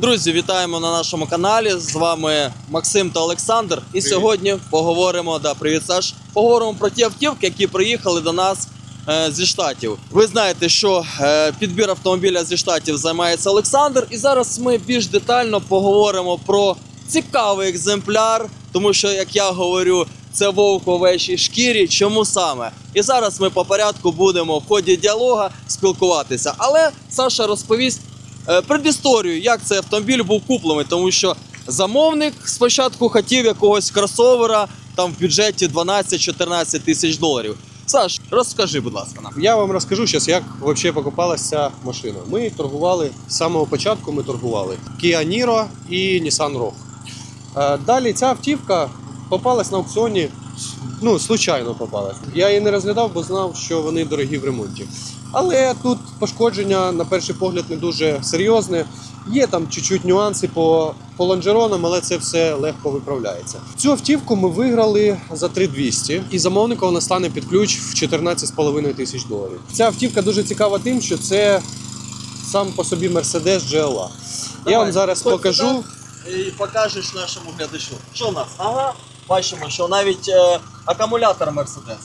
Друзі, вітаємо на нашому каналі. З вами Максим та Олександр. І сьогодні поговоримо, да, привіт, Саш. Поговоримо про ті автівки, які приїхали до нас е, зі штатів. Ви знаєте, що е, підбір автомобіля зі штатів займається Олександр. І зараз ми більш детально поговоримо про цікавий екземпляр, тому що, як я говорю, це вовк у овечій шкірі. Чому саме? І зараз ми по порядку будемо в ході діалога спілкуватися. Але Саша розповість предісторію, як цей автомобіль був куплений, тому що замовник спочатку хотів якогось кросовера там в бюджеті 12-14 тисяч доларів. Саш, розкажи, будь ласка, нам. Я вам розкажу зараз, як взагалі покупалася ця машина. Ми торгували з самого початку. Ми торгували Kia Niro і Nissan Rogue. Е, Далі ця автівка попалась на аукціоні. Ну, случайно попалась. Я її не розглядав, бо знав, що вони дорогі в ремонті. Але тут пошкодження, на перший погляд, не дуже серйозне. Є там чуть-чуть нюанси по, по лонжеронам, але це все легко виправляється. Цю автівку ми виграли за 3200, і замовника вона стане під ключ в 14,5 тисяч доларів. Ця автівка дуже цікава тим, що це сам по собі Mercedes GLA. Я вам зараз покажу. І покажеш нашому глядачу. Що в нас? Ага, бачимо, що навіть е, акумулятор Mercedes.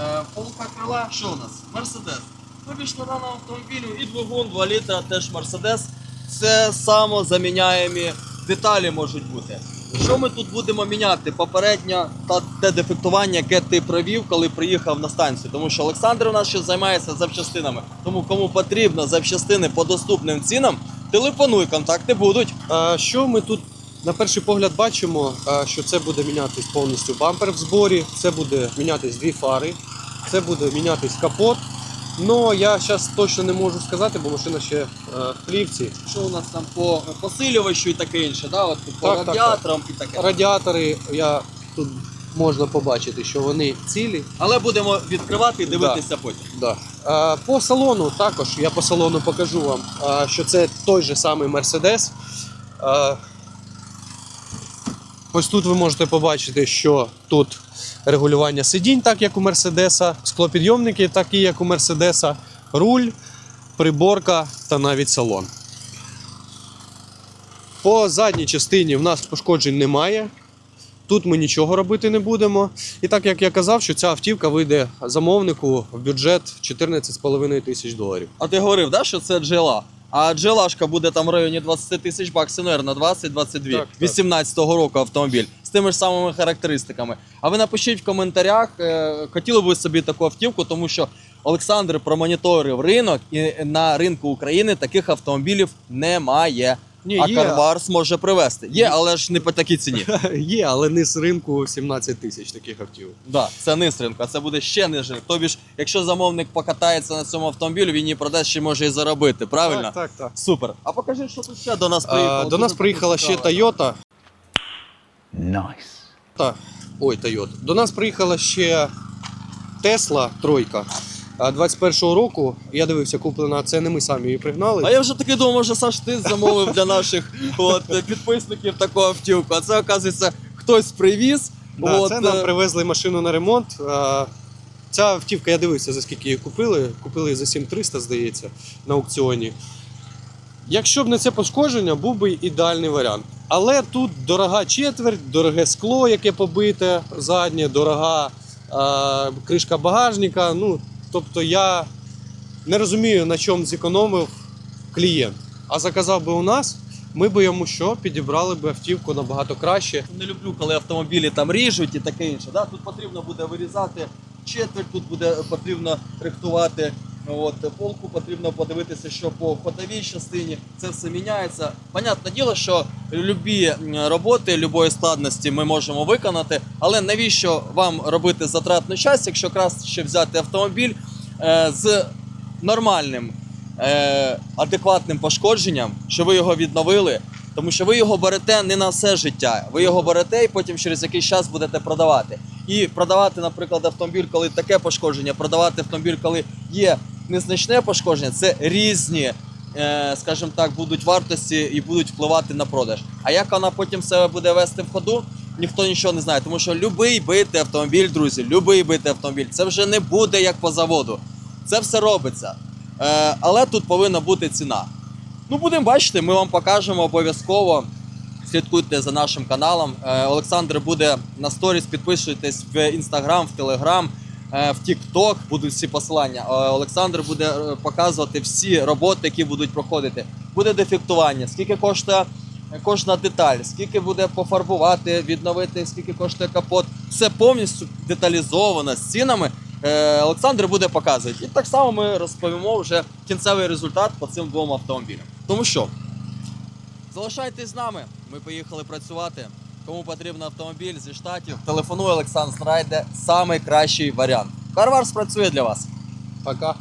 Е, полука крила, що у нас? Mercedes. Вибіч на даному автомобілю і двигун, 2 літра, теж Mercedes. Це самозаміняємі деталі можуть бути. Що ми тут будемо міняти? Попередньо та те дефектування, яке ти провів, коли приїхав на станцію. Тому що Олександр у нас ще займається запчастинами. Тому кому потрібно запчастини по доступним цінам, телефонуй, контакти будуть. Е, Що ми тут на перший погляд бачимо, е, що це буде мінятись повністю бампер в зборі, це буде мінятись дві фари, це буде мінятись капот. Ну я зараз точно не можу сказати, бо машина ще е, в плівці. Що у нас там по посилювачу і таке інше, да? От, по Так, так, радіаторам і таке. Радіатори я тут можна побачити, що вони цілі. Але будемо відкривати і дивитися потім. Да. Е, По салону також я по салону покажу вам, що це той же самий Mercedes. Ось тут ви можете побачити, що тут регулювання сидінь, так як у Мерседеса, склопідйомники, такі як у Мерседеса, руль, приборка та навіть салон. По задній частині в нас пошкоджень немає. Тут ми нічого робити не будемо. І так як я казав, що ця автівка вийде замовнику в бюджет 14,5 тисяч доларів. А ти говорив, да, що це джела? А джелашка буде там в районі 20 тисяч баксів, наверное, 20-22. Так, так. 18-го року автомобіль з тими ж самими характеристиками. А ви напишіть в коментарях, е, хотіли б ви собі таку автівку, тому що Олександр промоніторив ринок, і на ринку України таких автомобілів немає. Ні, а є. Карварс може привезти. Є, але ж не по такій ціні. Є, але не з ринку 17 тисяч таких автівок. Да, це низ ринку, а це буде ще ниже. Тобі ж, якщо замовник покатається на цьому автомобілі, він її продасть ще може і заробити. Правильно? Так, так, так. Супер. А покажи, що тут ще до нас А, приїхало. до нас приїхала ще цікаво. Toyota. Nice. Ой, Toyota. До нас приїхала ще Tesla тройка. А, 21-го року я дивився, куплена. Це не ми самі її пригнали. А я вже таки думав, може Саш, ти замовив для наших от, підписників таку автівку. А це, оказується, хтось привіз. Да, от, це нам е, привезли машину на ремонт. А, Ця автівка, я дивився, за скільки її купили. Купили її за 7300, здається, на аукціоні. Якщо б не це пошкодження, був би ідеальний варіант. Але тут дорога четверть, дороге скло, яке побите, заднє, дорога а, кришка багажника. Ну, тобто я не розумію, на чому зекономив клієнт. А заказав би у нас, ми би йому що підібрали би автівку набагато краще. Не люблю, коли автомобілі там ріжуть і таке інше. Да? Тут потрібно буде вирізати четверть, тут буде потрібно рихтувати. От, полку потрібно подивитися, що по ходовій частині це все міняється. Понятне діло, що любі роботи любої складності ми можемо виконати, але навіщо вам робити затратну час, якщо краще взяти автомобіль з нормальним, е, адекватним пошкодженням, що ви його відновили, тому що ви його берете не на все життя. Ви його берете і потім через якийсь час будете продавати. І продавати, наприклад, автомобіль, коли таке пошкодження, продавати автомобіль, коли є незначне пошкодження, це різні, е, скажімо так, будуть вартості і будуть впливати на продаж. А як вона потім себе буде вести в ходу, ніхто нічого не знає. Тому що любий битий автомобіль, друзі, любий битий автомобіль, це вже не буде як по заводу. Це все робиться. Е, але тут повинна бути ціна. Ну, будемо бачити, ми вам покажемо обов'язково. Слідкуйте за нашим каналом. Е, Олександр буде на сторіс, підписуйтесь в інстаграм, в телеграм, в Тікток будуть всі посилання. Е, Олександр буде е, показувати всі роботи, які будуть проходити. Буде дефектування, скільки коштує кожна деталь, скільки буде пофарбувати, відновити, скільки коштує капот. Все повністю деталізовано з цінами. Е, Олександр буде показувати. І так само ми розповімо вже кінцевий результат по цим двом автомобілям. Тому що залишайтесь з нами. Ми поїхали працювати. Кому потрібен автомобіль зі штатів, телефонуй Олександр знайде найкращий варіант. Карвар спрацює для вас. Пока.